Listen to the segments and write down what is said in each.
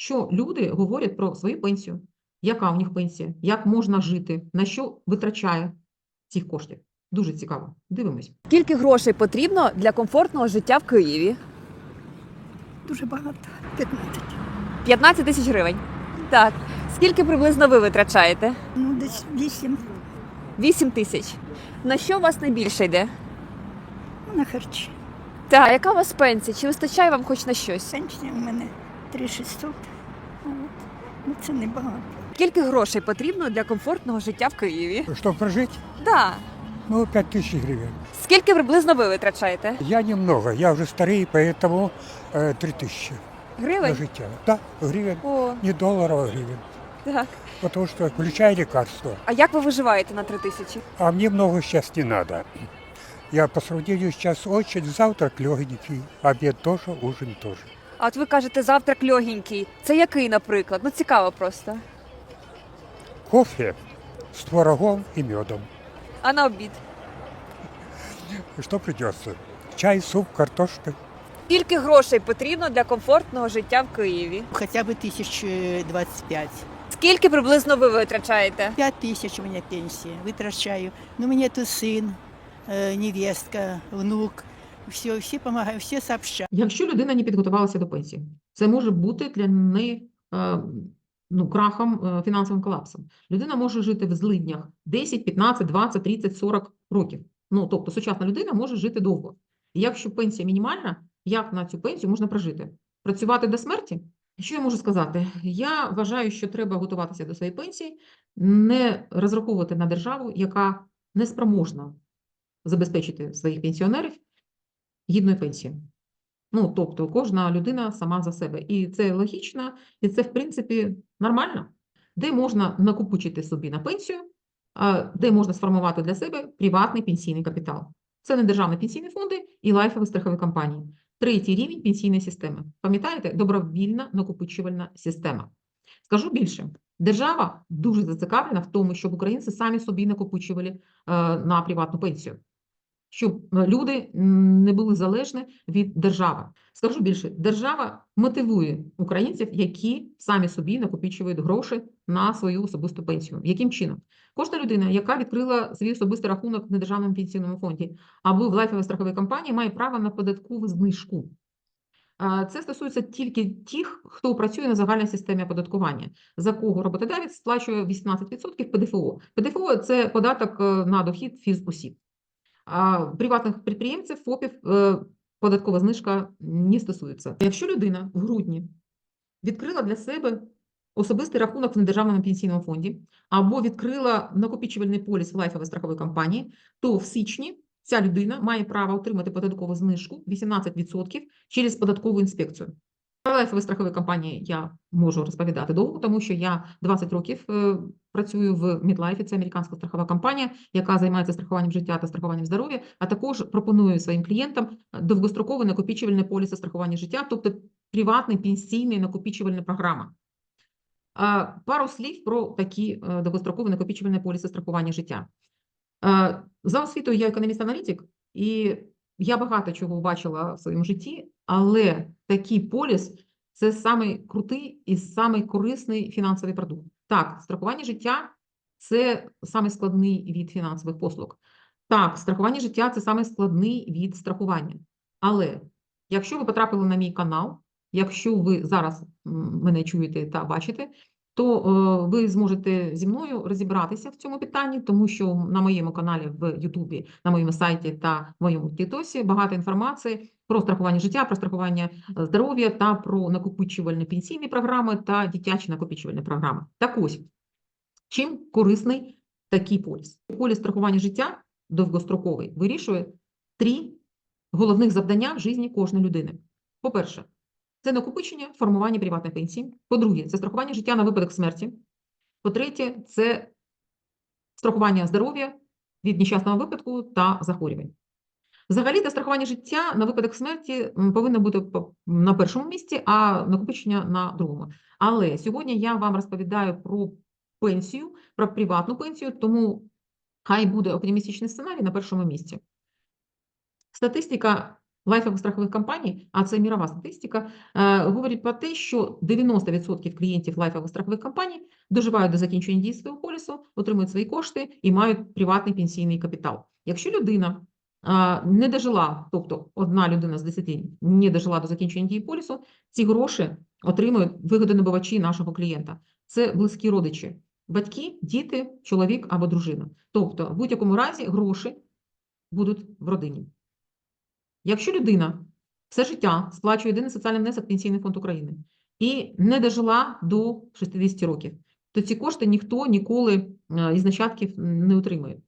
що люди говорять про свою пенсію, яка у них пенсія, як можна жити, на що витрачає цих коштів. Дуже цікаво. Дивимось. Скільки грошей потрібно для комфортного життя в Києві? Дуже багато. 15. 15 тисяч гривень. Так. Скільки приблизно ви витрачаєте? Ну, десь 8 8 тисяч. На що у вас найбільше йде? ну, на харчі. Так, а яка у вас пенсія? Чи вистачає вам хоч на щось? Пенсія у мене 3600. От. Ну, це небагато. Скільки грошей потрібно для комфортного життя в Києві? Чтобы прожить, Да. ну, 5000 гривен. Скільки приблизно ви витрачаєте? Я немного, я уже старый, поэтому э, 3000 на Гривень? життя. Да, гривен, О, не долларов, а гривен. так. Потому что включая лекарства. А як ви виживаєте на 3 тисячі? А мне много сейчас не надо. Я по сравнению сейчас очень, завтрак легенький, обед тоже, ужин тоже. А от ви кажете, завтрак легенький. Це який, наприклад? Ну цікаво просто. Кофе с творогом и медом. А на обід? Что придется? Чай, суп, картошка. Скільки грошей потрібно для комфортного життя в Києві? Хотя бы тысяч э, двадцать пять. Скільки приблизно ви витрачаєте? Пять тысяч у меня пенсия, вытрачаю. Но у меня тут сын, э, невестка, внук. Все, все помогают, все сообща. Якщо людина не підготувалася до пенсії, це може бути для неї е, ну, крахом, е, фінансовим колапсом. Людина може жити в злиднях 10, 15, 20, 30, 40 років. Ну, тобто сучасна людина може жити довго. І якщо пенсія мінімальна, як на цю пенсію можна прожити? Працювати до смерті? Що я можу сказати? Я вважаю, що треба готуватися до своєї пенсії, не розраховувати на державу, яка не спроможна забезпечити своїх пенсіонерів гідною пенсією. Ну, тобто кожна людина сама за себе. І це логічно, і це, в принципі, нормально. Де можна накопичити собі на пенсію, де можна сформувати для себе приватний пенсійний капітал. Це не державні пенсійні фонди і лайфові страхові компанії. Третій рівень пенсійної системи. Пам'ятаєте, добровільна накопичувальна система. Скажу більше, держава дуже зацікавлена в тому, щоб українці самі собі накопичували е, на приватну пенсію щоб е, люди не були залежні від держави. Скажу більше, держава мотивує українців, які самі собі накопичують гроші на свою особисту пенсію. Яким чином? Кожна людина, яка відкрила свій особистий рахунок в недержавному пенсійному фонді або в лайфовій страховій компанії, має право на податкову знижку. Це стосується тільки тих, хто працює на загальній системі оподаткування, за кого роботодавець сплачує 18% ПДФО. ПДФО – це податок е, на дохід фізосіб. Приватних підприємців, ФОПів е, податкова знижка не стосується. Якщо людина в грудні відкрила для себе особистий рахунок в недержавному пенсійному фонді або відкрила накопичувальний поліс в лайфовій страховій компанії, то в січні ця людина має право отримати податкову знижку 18% через податкову інспекцію. Про лайфові страхові компанії я можу розповідати довго, тому що я 20 років е, працюю в Мідлайфі, це американська страхова компанія, яка займається страхуванням життя та страхуванням здоров'я, а також пропоную своїм клієнтам довгострокове накопичувальне поліси страхування життя, тобто приватний пенсійний накопичувальна програма. Пару слів про такі е, довгострокові накопичувальні поліси страхування життя. Е, За освітою я економіст-аналітик, і я багато чого бачила в своєму житті, але такий поліс це самий крутий і самий корисний фінансовий продукт. Так, страхування життя це саме складний від фінансових послуг. Так, страхування життя це саме складний від страхування. Але якщо ви потрапили на мій канал, якщо ви зараз мене чуєте та бачите, то е, ви зможете зі мною розібратися в цьому питанні, тому що на моєму каналі в Ютубі, на моєму сайті та моєму Тітосі багато інформації про страхування життя, про страхування е, здоров'я та про накопичувальні пенсійні програми та дитячі накопичувальні програми. Так ось, чим корисний такий поліс? Поліс страхування життя довгостроковий вирішує три головних завдання в житті кожної людини. По-перше, це накопичення, формування приватної пенсії. По-друге, це страхування життя на випадок смерті. По-третє, це страхування здоров'я від нещасного випадку та захворювань. Взагалі, та страхування життя на випадок смерті повинно бути на першому місці, а накопичення на другому. Але сьогодні я вам розповідаю про пенсію, про приватну пенсію, тому хай буде оптимістичний сценарій на першому місці. Статистика лайфових страхових компаній, а це мірова статистика, е, говорить про те, що 90% клієнтів лайфових страхових компаній доживають до закінчення дії свого полісу, отримують свої кошти і мають приватний пенсійний капітал. Якщо людина не дожила, тобто одна людина з 10 не дожила до закінчення дії полісу, ці гроші отримують вигодонабувачі нашого клієнта. Це близькі родичі, батьки, діти, чоловік або дружина. Тобто, в будь-якому разі гроші будуть в родині. Якщо людина все життя сплачує єдиний соціальний внесок Пенсійний фонд України і не дожила до 60 років, то ці кошти ніхто ніколи е, із нащадків не отримує.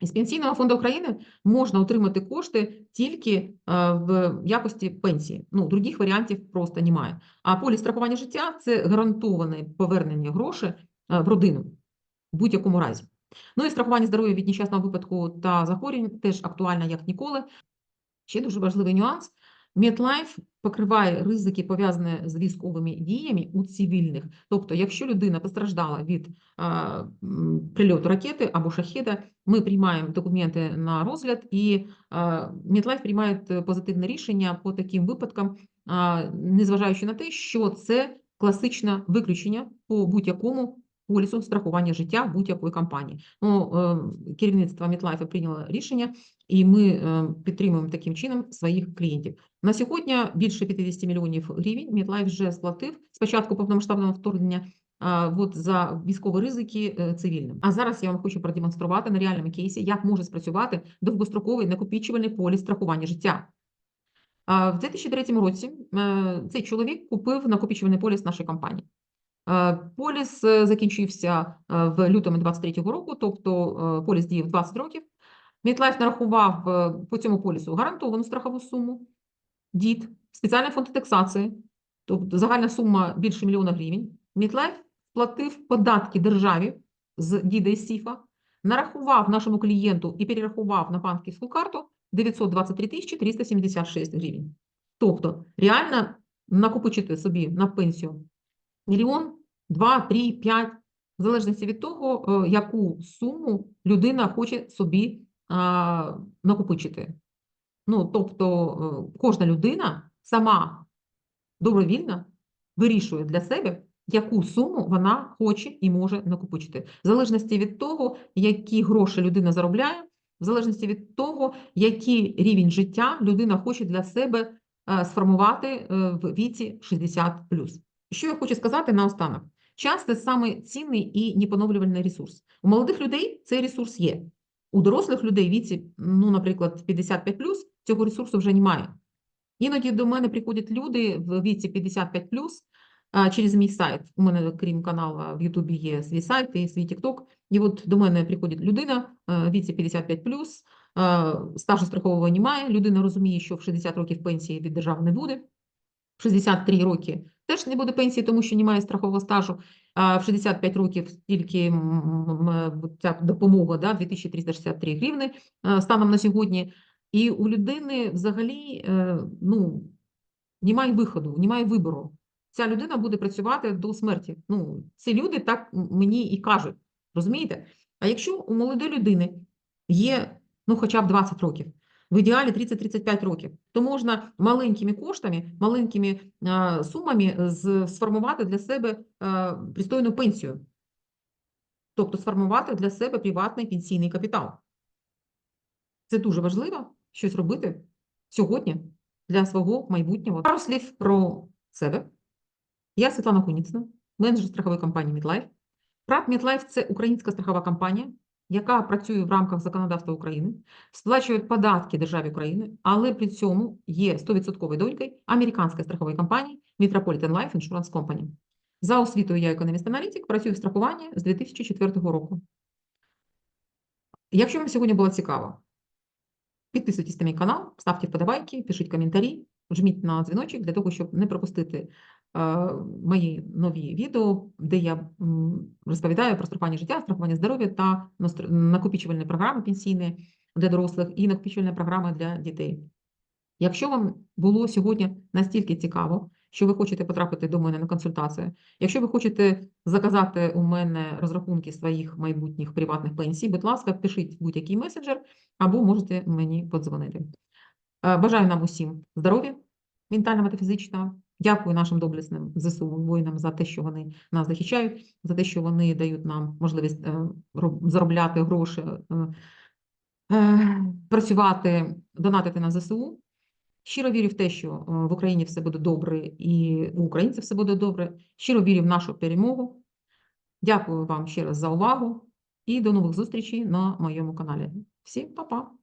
Із Пенсійного фонду України можна отримати кошти тільки е, в якості пенсії. Ну, других варіантів просто немає. А поліс страхування життя це гарантоване повернення грошей е, в родину в будь-якому разі. Ну і страхування здоров'я від нещасного випадку та захворювань теж актуальне як ніколи. Ще дуже важливий нюанс. MetLife покриває ризики, пов'язані з військовими діями у цивільних. Тобто, якщо людина постраждала від а, прильоту ракети або шахеда, ми приймаємо документи на розгляд, і а, MetLife приймає е, позитивне рішення по таким випадкам, а, незважаючи на те, що це класичне виключення по будь-якому полісу страхування життя будь-якої компанії. Ну, е, керівництво MetLife прийняло рішення, і ми е, підтримуємо таким чином своїх клієнтів. На сьогодні більше 50 мільйонів гривень MetLife вже сплатив з початку повномасштабного вторгнення от за військові ризики е, цивільним. А зараз я вам хочу продемонструвати на реальному кейсі, як може спрацювати довгостроковий накопічувальний поліс страхування життя. В 2003 році цей чоловік купив накопічувальний поліс нашої компанії. Е, Поліс е, закінчився е, в лютому 23-го року, тобто поліс діяв 20 років. Мітлайф нарахував по цьому полісу гарантовану страхову суму, дід, спеціальний фонд індексації, тобто загальна сума більше мільйона гривень. Мітлайф платив податки державі з діда і сіфа, нарахував нашому клієнту і перерахував на банківську карту 923 тисячі 376 гривень. Тобто реально накопичити собі на пенсію мільйон, два, три, п'ять, в залежності від того, е, яку суму людина хоче собі накопичити. Ну, тобто, е, кожна людина сама добровільно вирішує для себе, яку суму вона хоче і може накопичити. В залежності від того, які гроші людина заробляє, в залежності від того, який рівень життя людина хоче для себе е, сформувати в віці 60+. Що я хочу сказати наостанок? Час – це саме цінний і непоновлювальний ресурс. У молодих людей цей ресурс є. У дорослих людей віці, ну, наприклад, 55+, цього ресурсу вже немає. Іноді до мене приходять люди в віці 55+, через мій сайт. У мене, крім каналу, в Ютубі є свій сайт і свій TikTok. І от до мене приходить людина в віці 55+, е, стажу страхового немає, людина розуміє, що в 60 років пенсії від держави не буде, в 63 роки теж не буде пенсії, тому що немає страхового стажу, в 65 років тільки м, ця допомога, да, 2363 гривни е, станом на сьогодні. І у людини взагалі е, ну, немає виходу, немає вибору. Ця людина буде працювати до смерті. Ну, ці люди так мені і кажуть, розумієте? А якщо у молодої людини є ну, хоча б 20 років, в ідеалі 30-35 років, то можна маленькими коштами, маленькими сумами сформувати для себе пристойну пенсію. Тобто сформувати для себе приватний пенсійний капітал. Це дуже важливо щось робити сьогодні для свого майбутнього. Пару слів про себе. Я Світлана Куніцина, менеджер страхової компанії MetLife. ПРАТ MetLife – це українська страхова компанія, яка працює в рамках законодавства України, сплачує податки державі України, але при цьому є 100% донькою американської страхової компанії Metropolitan Life Insurance Company. За освітою я економіст-аналітик, працюю в страхуванні з 2004 року. Якщо вам сьогодні було цікаво, підписуйтесь на мій канал, ставте вподобайки, пишіть коментарі, жміть на дзвіночок для того, щоб не пропустити мої нові відео, де я розповідаю про страхування життя, страхування здоров'я та накопичувальні програми пенсійні для дорослих і накопичувальні програми для дітей. Якщо вам було сьогодні настільки цікаво, що ви хочете потрапити до мене на консультацію, якщо ви хочете заказати у мене розрахунки своїх майбутніх приватних пенсій, будь ласка, пишіть будь-який месенджер або можете мені подзвонити. Е, Бажаю нам усім здоров'я ментального та фізичного. Дякую нашим доблесним ЗСУ воїнам за те, що вони нас захищають, за те, що вони дають нам можливість е, заробляти гроші, е, е, працювати, донатити на ЗСУ. Щиро вірю в те, що в Україні все буде добре і у українців все буде добре. Щиро вірю в нашу перемогу. Дякую вам ще раз за увагу і до нових зустрічей на моєму каналі. Всім па-па!